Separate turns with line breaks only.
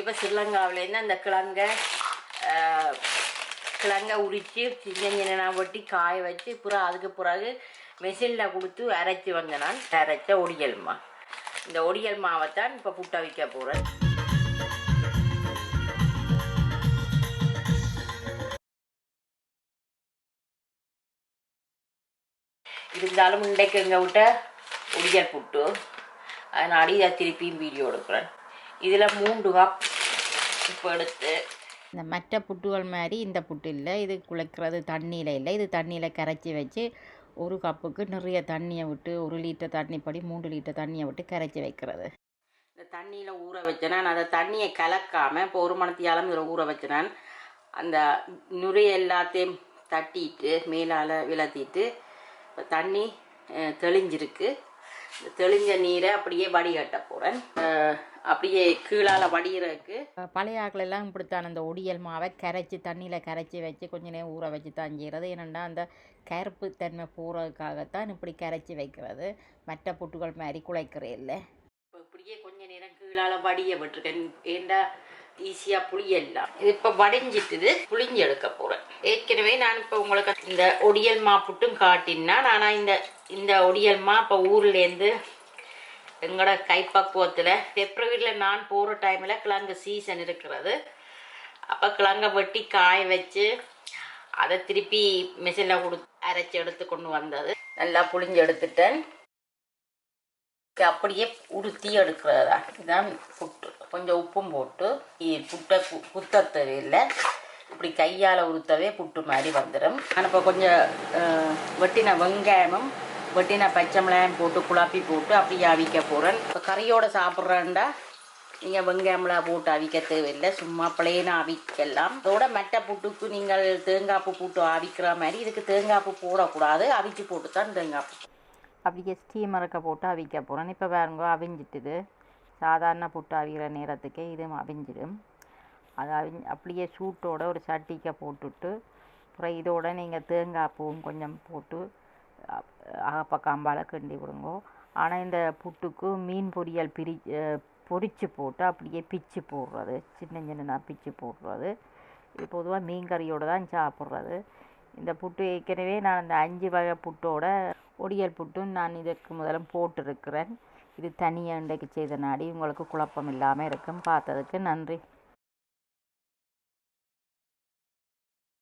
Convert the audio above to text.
இப்போ ஸ்ரீலங்காவிலேருந்து அந்த கிழங்க கிழங்கை கிழங்க உரித்து சின்ன சின்ன வெட்டி காய வச்சு புறா அதுக்கு பிறகு மெஷினில் கொடுத்து அரைச்சி வந்த நான் அரைச்ச ஒடியல் மா. இந்த ஒடியல் மாவை தான் இப்போ புட்ட வைக்க போகிறேன் இருந்தாலும் இன்றைக்கு எங்கள் விட்ட ஒடியல் புட்டு. அதனால இதை திருப்பியும் வீடியோ எடுக்கிறேன். இதில் மூன்று கப் உப்பு எடுத்து.
இந்த மற்ற புட்டுகள் மாதிரி இந்த புட்டு இல்லை. இது குழைக்கிறது தண்ணியில் இல்லை. இது தண்ணியில் கரைச்சி வச்சு ஒரு கப்புக்கு நிறைய தண்ணியை விட்டு ஒரு லிட்டர் தண்ணி படி மூன்று லிட்டர் தண்ணியை விட்டு கரைச்சி வைக்கிறது.
இந்த தண்ணியில் ஊற வச்சேன். நான் அந்த தண்ணியை கலக்காமல் இப்போ ஒரு மணத்தியாலும் இதில் ஊற வச்சேன் நான். அந்த நுரைய எல்லாத்தையும் தட்டிட்டு மேலால் விளத்திட்டு இப்போ தண்ணி தெளிஞ்சிருக்கு. தெளிஞ்ச நீரை அப்படியே வடிகட்ட போகிறேன் அப்படியே கீழால் வடிகிறதுக்கு
பழைய ஆட்கள் எல்லாம் இப்படித்தான். அந்த ஒடியல் மாவை கரைச்சி தண்ணியில் கரைச்சி வச்சு கொஞ்ச நேரம் ஊற வச்சு தான் செய்கிறது ஏனென்னா அந்த கருப்பு தன்மை போகிறதுக்காகத்தான் இப்படி கரைச்சி வைக்கிறது. மற்ற புட்டுகள் மாதிரி குழைக்கிறே இல்லை.
இப்போ இப்படியே கொஞ்ச நேரம் கீழால் வடிய விட்டுருக்கேன். ஏண்டா ஈஸியாக புளியெல்லாம். இது இப்போ வடிஞ்சிட்டுது. புளிஞ்சு எடுக்க போகிறேன் ஏற்கனவே நான் இப்போ உங்களுக்கு இந்த ஒடியல் மா புட்டும் காட்டினா ஆனால் இந்த இந்த ஒடியல் மா இப்போ ஊர்லேருந்து எங்களோட கைப்பக்குவத்தில் பிப்ரவரியில் நான் போகிற டைமில் கிழங்கு சீசன் இருக்கிறது. அப்போ கிழங்கை வெட்டி காய வச்சு அதை திருப்பி மிஷினில் கொடு அரைச்சி எடுத்து கொண்டு வந்தது. நல்லா புளிஞ்சு எடுத்துட்டேன் அப்படியே உடுத்தி எடுக்கிறதா? இதுதான் புட்டு. கொஞ்சம் உப்பும் போட்டு புட்டை குத்தத்தது குத்த தேவையில்லை இப்படி கையால் உறுத்தவே புட்டு மாதிரி வந்துடும் ஆனால் இப்போ கொஞ்சம் வெட்டின வெங்காயமும் வெட்டின பச்சை மிளகாயம் போட்டு குழப்பி போட்டு அப்படியே அவிக்க போகிறேன் இப்போ கறியோடு சாப்பிட்றேன்டா. நீங்கள் வெங்காயம்லாம் போட்டு அவிக்க தேவையில்லை. சும்மா பிளேனாக அவிக்கலாம். அதோட மற்ற புட்டுக்கு நீங்கள் தேங்காய்ப்பு போட்டு அவிக்கிற மாதிரி இதுக்கு தேங்காய்ப்பு போடக்கூடாது. அவிச்சு போட்டு தான் தேங்காய்ப்பு
அப்படியே ஸ்டீமருக்க போட்டு அவிக்க போகிறேன் இப்போ பாருங்க அவிஞ்சிட்டுது. சாதாரண புட்டு அவிக்கிற நேரத்துக்கே இதுவும் அவிஞ்சிடும். அது அவி அப்படியே சூட்டோட ஒரு சட்டிக்க போட்டுட்டு அப்புறம் இதோட நீங்கள் தேங்காய் பூவும் கொஞ்சம் போட்டு அகப்பக்காம்பால் கிண்டி விடுங்கோ. ஆனால் இந்த புட்டுக்கு மீன் பொரியல் பிரி பொரித்து போட்டு அப்படியே பிச்சு போடுறது. சின்ன சின்ன பிச்சு போடுறது. இது பொதுவாக மீன் கறியோடு தான் சாப்பிட்றது. இந்த புட்டு ஏற்கனவே நான் இந்த அஞ்சு வகை புட்டோட பொடியல் புட்டும் நான் இதற்கு முதலும் போட்டிருக்கிறேன். இது தனியாக இன்றைக்கு செய்த நாடி. உங்களுக்கு குழப்பம் இல்லாமல் இருக்கும். பார்த்ததுக்கு நன்றி.